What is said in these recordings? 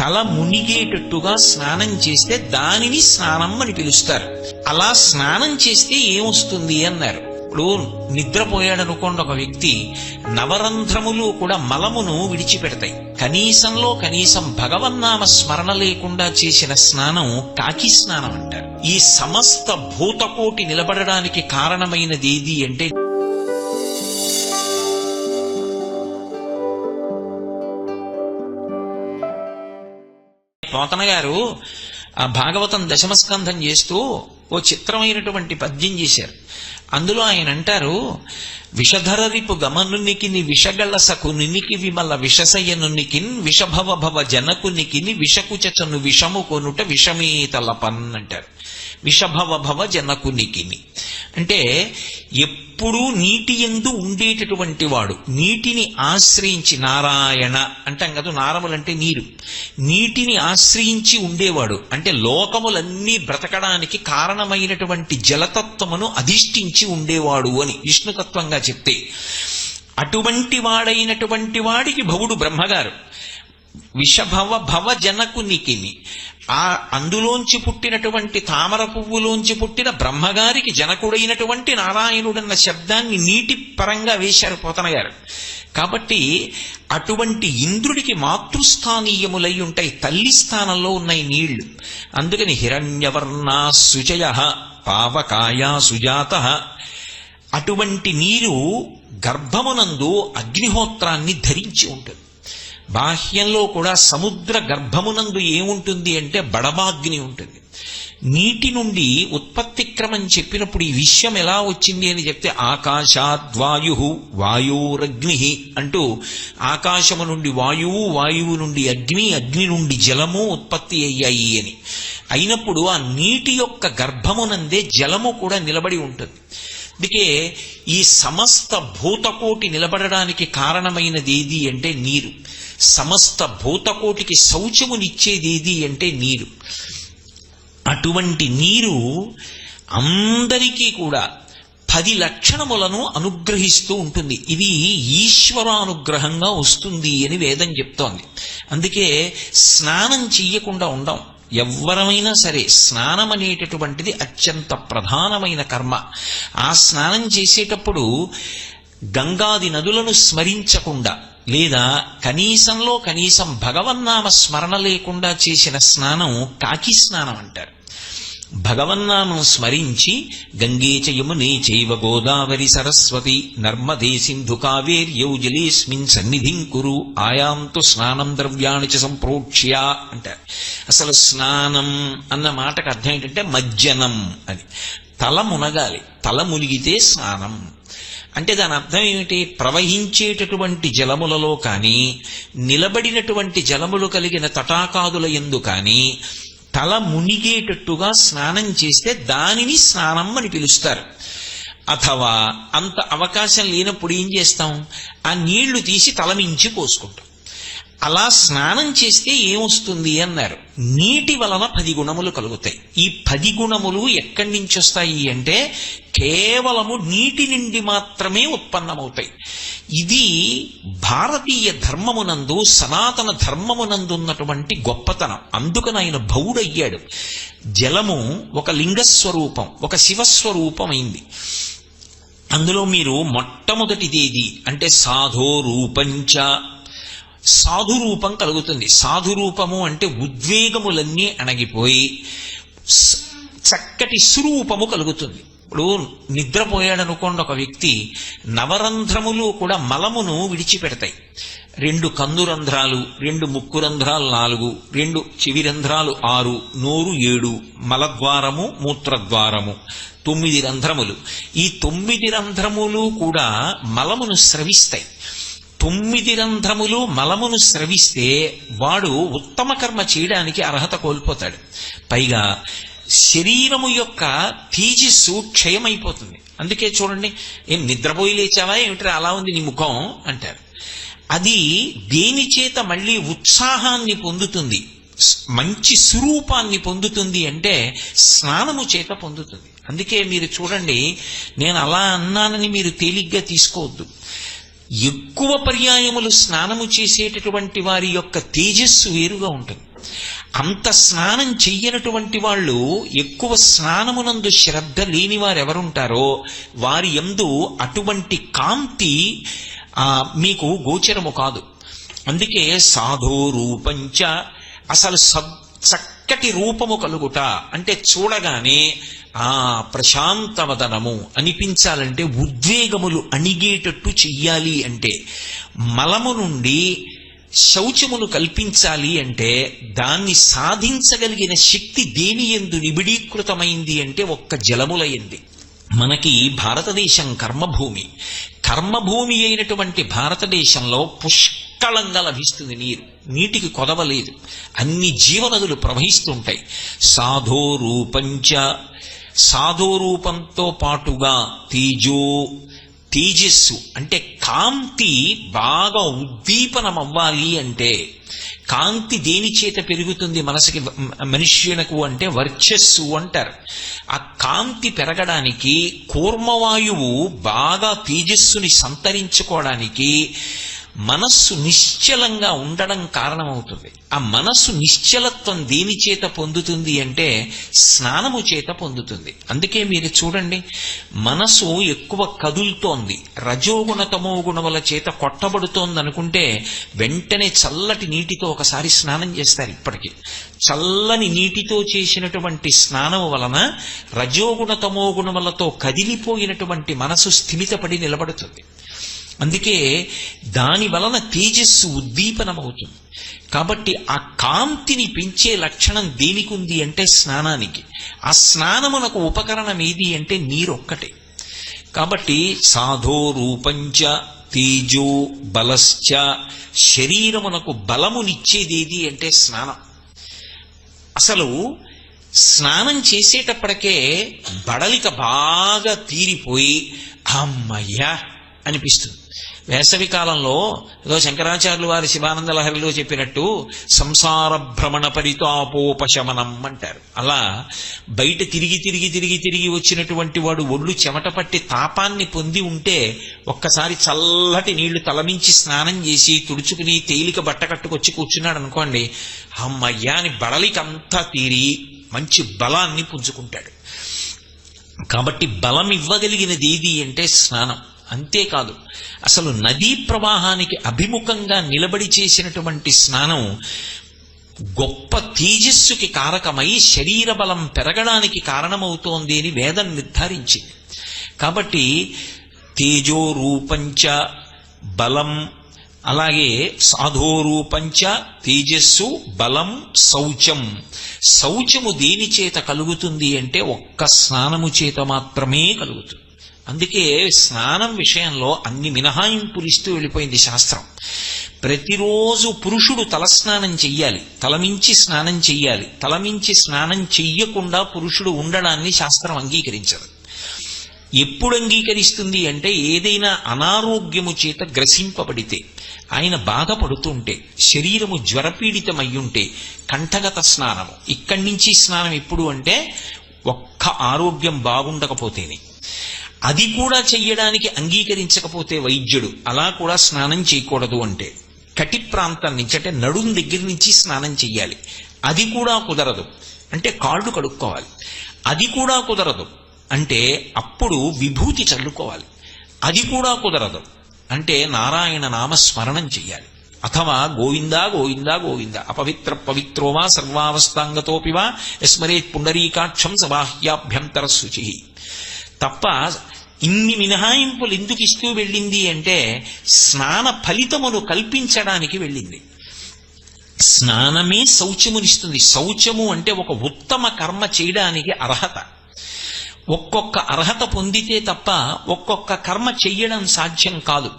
తల మునిగేటట్టుగా స్నానం చేస్తే దానిని స్నానం అని పిలుస్తారు. అలా స్నానం చేస్తే ఏమొస్తుంది అన్నారు. ఇప్పుడు నిద్రపోయాడు అనుకోండి ఒక వ్యక్తి నవరంధ్రములు కూడా మలమును విడిచిపెడతాయి. కనీసంలో కనీసం భగవన్నామ స్మరణ లేకుండా చేసిన స్నానం కాకి స్నానం అంటారు. ఈ సమస్త భూతకోటి నిలబడడానికి కారణమైనది ఏది అంటే పోతన గారు ఆ భాగవతం దశమస్కంధం చేస్తూ ఓ చిత్రమైనటువంటి పద్యం చేశారు. అందులో ఆయన అంటారు విషధరరిపు గమనునికిని విషగళసకు నినికి విమల విషసయనునికిన్ విషభవ భవ జనకునికిని విషకుచను విషము కొనుట విషమేతలపన్ అంటారు. విషభవ భవ జనకునికిని. అంటే ఎప్పుడూ నీటి ఎందు ఉండేటటువంటి వాడు నీటిని ఆశ్రయించి నారాయణ అంటాం కదా నారములంటే నీరు. నీటిని ఆశ్రయించి ఉండేవాడు అంటే లోకములన్నీ బ్రతకడానికి కారణమైనటువంటి జలతత్వమును అధిష్ఠించి ఉండేవాడు అని విష్ణుతత్వంగా చెప్తే అటువంటి వాడైనటువంటి వాడికి భవుడు బ్రహ్మగారు. విషభవ భవ జనకునికిని ఆ అందులోంచి పుట్టినటువంటి తామర పువ్వులోంచి పుట్టిన బ్రహ్మగారికి జనకుడైనటువంటి నారాయణుడన్న శబ్దాన్ని నీటి పరంగా వేశారు పోతన గారు కాబట్టి అటువంటి ఇంద్రుడికి మాతృస్థానీయములై ఉంటాయి తల్లి స్థానంలో ఉన్నాయి నీళ్ళు. అందుకని హిరణ్యవర్ణ సుజయ పావకాయా సుజాత అటువంటి నీరు గర్భమునందు అగ్నిహోత్రాన్ని ధరించి ఉంటుంది. బాహ్యంలో కూడా సముద్ర గర్భమునందు ఏముంటుంది అంటే బడబాగ్ని ఉంటుంది. నీటి నుండి ఉత్పత్తి క్రమం చెప్పినప్పుడు ఈ విషయం ఎలా వచ్చింది అని చెప్తే ఆకాశాద్వాయు వాయోరగ్ని అంటూ ఆకాశము నుండి వాయువు వాయువు నుండి అగ్ని అగ్ని నుండి జలము ఉత్పత్తి అయ్యాయి అని. అయినప్పుడు ఆ నీటి యొక్క గర్భమునందే జలము కూడా నిలబడి ఉంటుంది. అందుకే ఈ సమస్త భూతకోటి నిలబడడానికి కారణమైనది ఏది అంటే నీరు. సమస్త భూతకోటికి శౌచమునిచ్చేది ఏది అంటే నీరు. అటువంటి నీరు అందరికీ కూడా పది లక్షణములను అనుగ్రహిస్తూ ఉంటుంది. ఇది ఈశ్వరానుగ్రహంగా వస్తుంది అని వేదం చెప్తోంది. అందుకే స్నానం చెయ్యకుండా ఉండం. ఎవ్వరమైనా సరే స్నానం అనేటటువంటిది అత్యంత ప్రధానమైన కర్మ. ఆ స్నానం చేసేటప్పుడు గంగాది నదులను స్మరించకుండా లేదా కనీసంలో కనీసం భగవన్నామ స్మరణ లేకుండా చేసిన స్నానం కాకి స్నానం అంటారు. భగవన్నామం స్మరించి గంగేచ యమునే చైవ గోదావరి సరస్వతి నర్మదే సింధు కావేర్యౌ జలేస్మిన్ సన్నిధిం కురు ఆయాంతు స్నానం ద్రవ్యాణి చ సంప్రోక్ష్య అంటారు. అసలు స్నానం అన్న మాటకు అర్థం ఏంటంటే మజ్జనం అని తల మునగాలి. తల మునిగితే స్నానం. అంటే దాని అర్థం ఏమిటి? ప్రవహించేటటువంటి జలములలో కానీ నిలబడినటువంటి జలములు కలిగిన తటాకాదుల ఎందు కానీ తల మునిగేటట్టుగా స్నానం చేస్తే దానిని స్నానం అని పిలుస్తారు. అథవా అంత అవకాశం లేనప్పుడు ఏం చేస్తాం? ఆ నీళ్ళు తీసి తలమించి పోసుకుంటాం. అలా స్నానం చేస్తే ఏమొస్తుంది అన్నారు. నీటి వలన పది గుణములు కలుగుతాయి. ఈ పది గుణములు ఎక్కడి నుంచి వస్తాయి అంటే కేవలము నీటి నుండి మాత్రమే ఉత్పన్నమవుతాయి. ఇది భారతీయ ధర్మమునందు సనాతన ధర్మమునందు ఉన్నటువంటి గొప్పతనం. అందుకని ఆయన భౌడయ్యాడు జలము ఒక లింగస్వరూపం ఒక శివస్వరూపం అయింది అందులో మీరు మొట్టమొదటిదేది అంటే సాధో రూపంచ సాధురూపం కలుగుతుంది. సాధురూపము అంటే ఉద్వేగములన్నీ అణగిపోయి చక్కటి స్వరూపము కలుగుతుంది. ఇప్పుడు నిద్రపోయాడనుకోండి ఒక వ్యక్తి నవరంధ్రములు కూడా మలమును విడిచిపెడతాయి. రెండు కందు రంధ్రాలు రెండు ముక్కు రంధ్రాలు నాలుగు రెండు చెవి రంధ్రాలు ఆరు నోరు ఏడు మలద్వారము మూత్రద్వారము తొమ్మిది రంధ్రములు. ఈ తొమ్మిది రంధ్రములు కూడా మలమును స్రవిస్తాయి. తొమ్మిది రంధ్రములు మలమును స్రవిస్తే వాడు ఉత్తమ కర్మ చేయడానికి అర్హత కోల్పోతాడు. పైగా శరీరము యొక్క తేజస్సు క్షయమైపోతుంది అందుకే చూడండి ఏం నిద్రపోయి లేచావా? ఏమిట్రా అలా ఉంది నీ ముఖం? అంటారు. అది దేని చేత మళ్ళీ ఉత్సాహాన్ని పొందుతుంది మంచి స్వరూపాన్ని పొందుతుంది అంటే స్నానము చేత పొందుతుంది. అందుకే మీరు చూడండి నేను అలా అన్నానని మీరు తేలిగ్గా తీసుకోవద్దు. ఎక్కువ పర్యాయములు స్నానము చేసేటటువంటి వారి యొక్క తేజస్సు వేరుగా ఉంటుంది. అంత స్నానం చెయ్యనటువంటి వాళ్ళు ఎక్కువ స్నానమునందు శ్రద్ధ లేని వారు ఎవరుంటారో వారి ఎందు అటువంటి కాంతి మీకు గోచరము కాదు. అందుకే సాధో రూపంచ అసలు సద్ చక్కటి రూపము కలుగుట అంటే చూడగానే ఆ ప్రశాంతవదనము అనిపించాలంటే ఉద్వేగములు అణిగేటట్టు చెయ్యాలి అంటే మలము నుండి శౌచమును కల్పించాలి అంటే దాన్ని సాధించగలిగిన శక్తి దేని ఎందు నిబిడీకృతమైంది అంటే ఒక్క జలములయంది మనకి భారతదేశం కర్మభూమి. కర్మభూమి అయినటువంటి భారతదేశంలో పుష్కళంగా లభిస్తుంది నీరు. నీటికి కొదవలేదు. అన్ని జీవనదులు ప్రవహిస్తుంటాయి. సాధో రూపంచ సాధో రూపంతో పాటుగా తేజో తేజస్సు అంటే కాంతి బాగా ఉద్దీపనం అవ్వాలి అంటే కాంతి దేని చేత పెరుగుతుంది మనసుకి మనుష్యునకు అంటే వర్చస్సు అంటారు. ఆ కాంతి పెరగడానికి కూర్మవాయువు బాగా తేజస్సుని సంతరించుకోవడానికి మనస్సు నిశ్చలంగా ఉండడం కారణమవుతుంది. ఆ మనస్సు నిశ్చలత్వం దేని చేత పొందుతుంది అంటే స్నానము చేత పొందుతుంది. అందుకే మీరు చూడండి మనసు ఎక్కువ కదులుతోంది. రజోగుణ తమో గుణముల చేత కొట్టబడుతోంది అనుకుంటే వెంటనే చల్లటి నీటితో ఒకసారి స్నానం చేస్తారు ఇప్పటికీ. చల్లని నీటితో చేసినటువంటి స్నానం వలన రజోగుణ తమో గుణములతో కదిలిపోయినటువంటి మనసు స్థిమితపడి నిలబడుతుంది. అందుకే దాని వలన తేజస్సు ఉద్దీపనమవుతుంది. కాబట్టి ఆ కాంతిని పెంచే లక్షణం దేనికి ఉంది అంటే స్నానానికి. ఆ స్నానమునకు ఉపకరణం ఏది అంటే నీరొక్కటే. కాబట్టి సాధో రూపంచ తేజో బలశ్చ శరీరమునకు బలమునిచ్చేది ఏది అంటే స్నానం. అసలు స్నానం చేసేటప్పటికే బడలిక బాగా తీరిపోయి అమ్మయ్యా! అనిపిస్తుంది. వేసవి కాలంలో ఏదో శంకరాచార్యులు వారి శివానంద లహరిలో చెప్పినట్టు సంసార భ్రమణ పరితాపోపశమనం అంటారు. అలా బయట తిరిగి తిరిగి తిరిగి తిరిగి వచ్చినటువంటి వాడు ఒళ్ళు చెమట పట్టి తాపాన్ని పొంది ఉంటే ఒక్కసారి చల్లటి నీళ్ళు తలమించి స్నానం చేసి తుడుచుకుని తేలిక బట్ట కట్టుకొచ్చి కూర్చున్నాడు అనుకోండి అమ్మయ్యా అని బడలికంతా తీరి మంచి బలాన్ని పుంజుకుంటాడు. కాబట్టి బలం ఇవ్వగలిగినది ఏది అంటే స్నానం. అంతేకాదు అసలు నదీ ప్రవాహానికి అభిముఖంగా నిలబడి చేసినటువంటి స్నానం గొప్ప తేజస్సుకి కారకమై శరీర బలం పెరగడానికి కారణమవుతోంది అని వేదం నిర్ధారించింది. కాబట్టి తేజో రూపంచ బలం అలాగే సాధోరూపంచ తేజస్సు బలం శౌచం. శౌచము దేని చేత కలుగుతుంది అంటే ఒక్క స్నానము చేత మాత్రమే కలుగుతుంది. అందుకే స్నానం విషయంలో అన్ని మినహాయింపులు ఇస్తూ వెళ్ళిపోయింది శాస్త్రం. ప్రతిరోజు పురుషుడు తలస్నానం చెయ్యాలి. తలమించి స్నానం చెయ్యాలి. తలమించి స్నానం చెయ్యకుండా పురుషుడు ఉండడాన్ని శాస్త్రం అంగీకరించదు. ఎప్పుడు అంగీకరిస్తుంది అంటే ఏదైనా అనారోగ్యము చేత గ్రసింపబడితే ఆయన బాధపడుతుంటే శరీరము జ్వరపీడితమయ్యుంటే కంఠగత స్నానము. ఇక్కడి నుంచి స్నానం ఎప్పుడు అంటే ఒక్క ఆరోగ్యం బాగుండకపోతేనే. అది కూడా చెయ్యడానికి అంగీకరించకపోతే వైద్యుడు అలా కూడా స్నానం చేయకూడదు అంటే కటి ప్రాంతం నుంచి అంటే నడుం దగ్గర నుంచి స్నానం చెయ్యాలి. అది కూడా కుదరదు. అంటే కాళ్ళు కడుక్కోవాలి. అది కూడా కుదరదు. అంటే అప్పుడు విభూతి చల్లుకోవాలి. అది కూడా కుదరదు. అంటే నారాయణ నామ స్మరణం చెయ్యాలి. అథవా గోవిందా గోవిందా గోవింద అపవిత్ర పవిత్రోవా సర్వావస్థాంగతోపివా సర్వావస్థాంగతోపి పునరీకాక్షం యస్మరేత్ పుండరీకాక్షం సబాహ్యాభ్యంతర శుచి తప్ప ఇన్ని మినహాయింపులు ఎందుకు ఇస్తూ వెళ్ళింది అంటే స్నాన ఫలితమును కల్పించడానికి వెళ్ళింది. స్నానమే శౌచమునిస్తుంది. శౌచము అంటే ఒక ఉత్తమ కర్మ చేయడానికి అర్హత. ఒక్కొక్క అర్హత పొందితే తప్ప ఒక్కొక్క కర్మ చెయ్యడం సాధ్యం కాదు.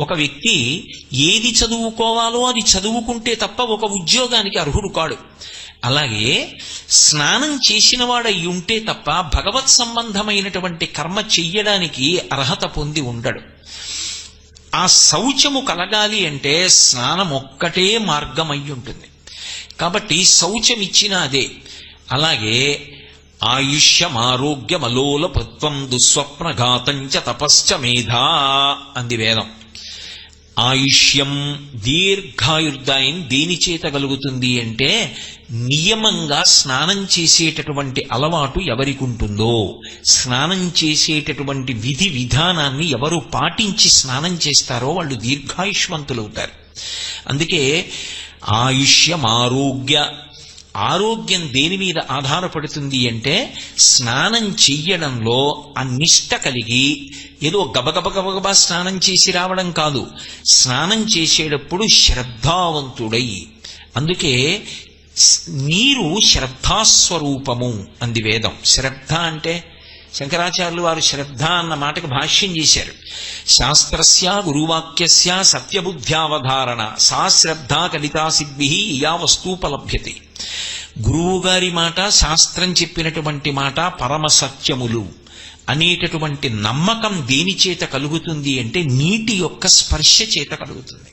ఒక వ్యక్తి ఏది చదువుకోవాలో అది చదువుకుంటే తప్ప ఒక ఉద్యోగానికి అర్హుడు కాడు. అలాగే స్నానం చేసిన వాడై ఉంటే తప్ప భగవత్ సంబంధమైనటువంటి కర్మ చెయ్యడానికి అర్హత పొంది ఉండడు. ఆ శౌచము కలగాలి అంటే స్నానం ఒక్కటే మార్గం అయి ఉంటుంది కాబట్టి శౌచం ఇచ్చిన అదే. అలాగే ఆయుష్యమారోగ్యమలోలపత్వం దుస్వప్నఘాతంచ తపశ్చ మేధా అంది వేదం. ఆయుష్యం దీర్ఘాయుర్దాయం దేని చేత కలుగుతుంది అంటే నియమంగా స్నానం చేసేటటువంటి అలవాటు ఎవరికి ఉంటుందో స్నానం చేసేటటువంటి విధి విధానాన్ని ఎవరు పాటించి స్నానం చేస్తారో వాళ్ళు దీర్ఘాయుష్మంతులవుతారు. అందుకే ఆయుష్యం ఆరోగ్య ఆరోగ్యం దేని మీద ఆధారపడుతుంది అంటే స్నానం చెయ్యడంలో ఆ నిష్ట కలిగి ఏదో గబగబ గబగబా స్నానం చేసి రావడం కాదు. స్నానం చేసేటప్పుడు శ్రద్ధావంతుడై. అందుకే నీరు శ్రద్ధాస్వరూపము అంది వేదం. శ్రద్ధ అంటే శంకరాచార్యులు వారు శ్రద్ధ అన్న మాటకు భాష్యం చేశారు. శాస్త్రస్య గురువాక్యస్య సత్యబుద్ధ్యావధారణ సా శ్రద్ధ కలితా సిద్ధి యా వస్తూపలభ్యతే గురువు గారి మాట శాస్త్రం చెప్పినటువంటి మాట పరమ సత్యములు అనేటటువంటి నమ్మకం దేని చేత కలుగుతుంది అంటే నీటి యొక్క స్పర్శ చేత కలుగుతుంది.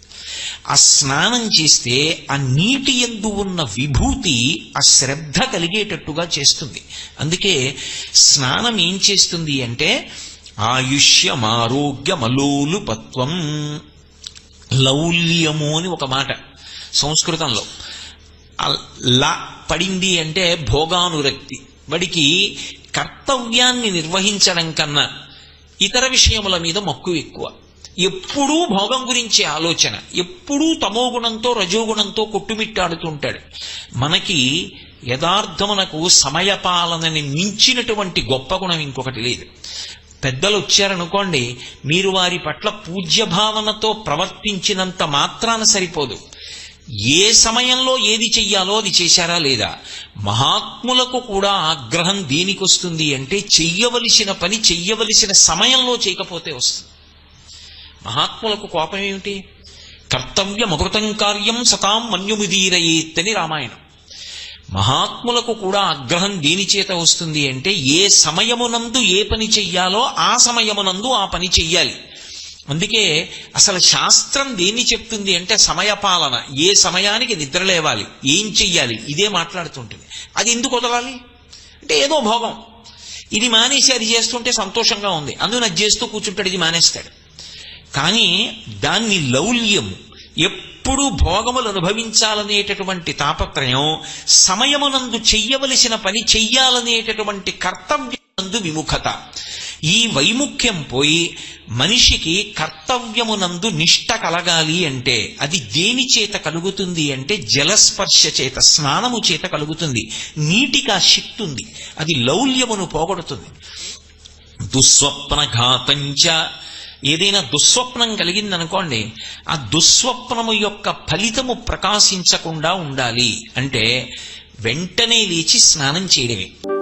ఆ స్నానం చేస్తే ఆ నీటి ఎందు ఉన్న విభూతి ఆ శ్రద్ధ కలిగేటట్టుగా చేస్తుంది. అందుకే స్నానం ఏం చేస్తుంది అంటే ఆయుష్యమారోగ్యమలోలుపత్వం లౌల్యము అని ఒక మాట సంస్కృతంలో. లా పడింది అంటే భోగానురక్తి. వాడికి కర్తవ్యాన్ని నిర్వహించడం కన్నా ఇతర విషయముల మీద మక్కువ ఎక్కువ. ఎప్పుడూ భోగం గురించి ఆలోచన. ఎప్పుడూ తమోగుణంతో రజోగుణంతో కొట్టుమిట్టాడుతుంటాడు. మనకి యథార్థమునకు సమయపాలనని మించినటువంటి గొప్ప గుణం ఇంకొకటి లేదు. పెద్దలు వచ్చారనుకోండి మీరు వారి పట్ల పూజ్య భావనతో ప్రవర్తించినంత మాత్రాన సరిపోదు. ఏ సమయంలో ఏది చెయ్యాలో అది చేశారా లేదా? మహాత్ములకు కూడా ఆగ్రహం దేనికొస్తుంది అంటే చెయ్యవలసిన పని చెయ్యవలసిన సమయంలో చేయకపోతే వస్తుంది. మహాత్ములకు కోపం ఏమిటి? కర్తవ్యమకృతం కార్యం సతాం మన్యుముదీరయేత్ అని రామాయణం. మహాత్ములకు కూడా ఆగ్రహం దేని చేత వస్తుంది అంటే ఏ సమయమునందు ఏ పని చెయ్యాలో ఆ సమయమునందు ఆ పని చెయ్యాలి. అందుకే అసలు శాస్త్రం దేన్ని చెప్తుంది అంటే సమయపాలన. ఏ సమయానికి నిద్ర లేవాలి? ఏం చెయ్యాలి? ఇదే మాట్లాడుతుంటుంది. అది ఎందుకు వదలాలి? అంటే ఏదో భోగం. ఇది మానేసి అది చేస్తుంటే సంతోషంగా ఉంది. అందుకని అది చేస్తూ కూర్చుంటాడు ఇది మానేస్తాడు. కానీ దాన్ని లౌల్యం ఎప్పుడు భోగములు అనుభవించాలనేటటువంటి తాపత్రయం సమయమునందు చెయ్యవలసిన పని చెయ్యాలనేటటువంటి కర్తవ్యం విముఖత. ఈ వైముఖ్యం పోయి మనిషికి కర్తవ్యమునందు నిష్ట కలగాలి అంటే అది దేని చేత కలుగుతుంది అంటే జలస్పర్శ చేత స్నానము చేత కలుగుతుంది. నీటికి ఆ శక్తి ఉంది అది లౌల్యమును పోగొడుతుంది. దుస్వప్నఘాతంచ. ఏదైనా దుస్వప్నం కలిగిందనుకోండి ఆ దుస్వప్నము యొక్క ఫలితము ప్రకాశించకుండా ఉండాలి. అంటే వెంటనే లేచి స్నానం చేయడమే.